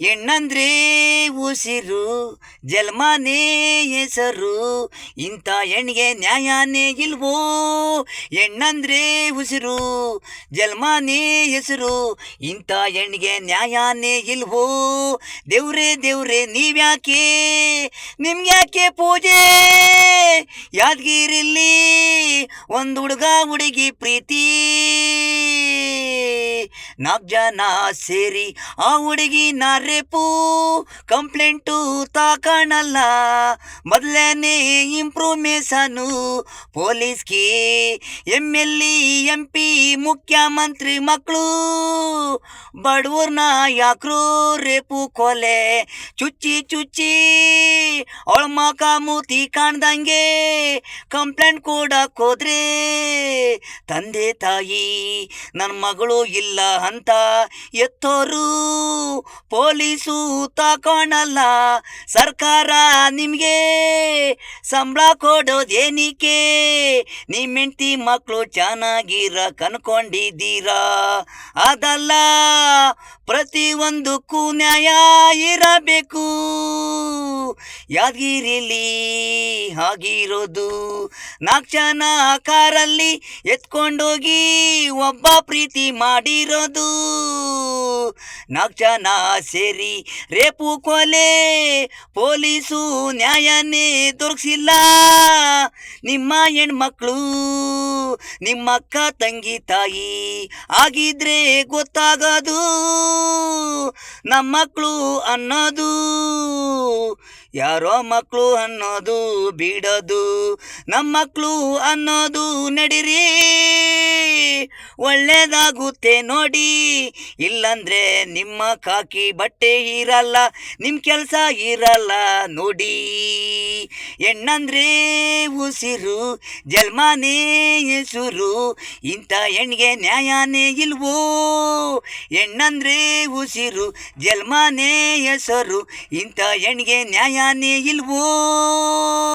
ಹೆಣ್ಣಂದ್ರೆ ಉಸಿರು, ಜಲ್ಮಾನೇ ಹೆಸರು. ಇಂಥ ಹೆಣ್ಣಿಗೆ ನ್ಯಾಯಾನೇ ಇಲ್ವೋ? ಹೆಣ್ಣಂದ್ರೆ ಉಸಿರು, ಜಲ್ಮಾನೇ ಹೆಸರು. ಇಂಥ ಹೆಣ್ಣಿಗೆ ನ್ಯಾಯಾನೇ ಇಲ್ವೋ? ದೇವ್ರೆ ದೇವ್ರೆ, ನೀವ್ಯಾಕೆ? ನಿಮ್ಗ್ಯಾಕೆ ಪೂಜೆ? ಯಾದಗಿರಿಲಿ ಒಂದು ಹುಡುಗ ಹುಡುಗಿ ಪ್ರೀತಿ. ನಾಲ್ಕು ಜನ ಸೇರಿ ಆ ಹುಡುಗಿ ರೇಪು ಕಂಪ್ಲೇಂಟು ತಾಕಣಲ್ಲ. ಮೊದಲನೇ ಇಂಪ್ರೂವ್ಮೇಷನು ಪೊಲೀಸ್ಗೆ, ಎಂ ಎಲ್ ಎಂ ಪಿ, ಮುಖ್ಯಮಂತ್ರಿ ಮಕ್ಕಳು ಬಡವ್ರನ್ನ ಯಾಕ್ರೂ ರೇಪು ಕೊಲೆ. ಚುಚ್ಚಿ ಚುಚ್ಚಿ ಅವಳ ಮಕ ಮೂತಿ ಕಾಣ್ದಂಗೆ. ಕಂಪ್ಲೇಂಟ್ ಕೊಡಕ್ ಹೋದ್ರೆ ತಂದೆ ತಾಯಿ ನನ್ನ ಮಗಳು ಇಲ್ಲ ಅಂತ ಎತ್ತೋರು ಪೊಲೀಸು ತಕೊಳಲ್ಲ ಸರ್ಕಾರ ನಿಮಗೆ ಸಂಬಳ ಕೊಡೋದೇನಿಕೆ ನಿಮ್ಮ ಮಕ್ಕಳು ಚೆನ್ನಾಗಿರ ಕನ್ಕೊಂಡಿದ್ದೀರಾ? ಅದಲ್ಲ ಪ್ರತಿಯೊಂದಕ್ಕೂ ನ್ಯಾಯ ಇರಬೇಕು. ಯಾದಗಿರಿಲಿ ಆಗಿರೋದು ನಾಲ್ಕು ಜನ ಕಾರಲ್ಲಿ ಎತ್ಕೊಂಡೋಗಿ ಒಬ್ಬ ಪ್ರೀತಿ ಮಾಡಿರೋದು. ನಾಲ್ಕು ಜನ ಸೇರಿ ರೇಪು ಕೊಲೆ, ಪೊಲೀಸು ನ್ಯಾಯನೇ ದೊರಕಿಸಿಲ್ಲ. ನಿಮ್ಮ ಹೆಣ್ಮಕ್ಳು, ನಿಮ್ಮ ಅಕ್ಕ, ತಂಗಿ, ತಾಯಿ ಆಗಿದ್ರೆ ಗೊತ್ತಾಗೋದು. ನಮ್ಮ ಮಕ್ಕಳು ಅನ್ನೋದು, ಯಾರೋ ಮಕ್ಕಳು ಅನ್ನೋದು ಬಿಡೋದು. ನಮ್ಮ ಮಕ್ಕಳು ಅನ್ನೋದು ನಡಿರಿ. ಒಳ್ಳೇದಾಗುತ್ತೆ ನೋಡಿ. ಇಲ್ಲಂದ್ರೆ ನಿಮ್ಮ ಕಾಕಿ ಬಟ್ಟೆ ಇರಲ್ಲ ನಿಮ್ಮ ಕೆಲಸ ಇರಲ್ಲ ನೋಡಿ. ಹೆಣ್ಣಂದ್ರೆ ಉಸಿರು ಜಲ್ಮಾನೇ ಹೆಸುರು, ಇಂಥ ಹೆಣ್ಗೆ ನ್ಯಾಯಾನೇ ಇಲ್ವೋ. ಹೆಣ್ಣಂದ್ರೆ ಉಸಿರು ಜಲ್ಮಾನೇ ಹೆಸರು, ಇಂಥ ಹೆಣ್ಗೆ ನ್ಯಾಯನೇ ಇಲ್ವೋ.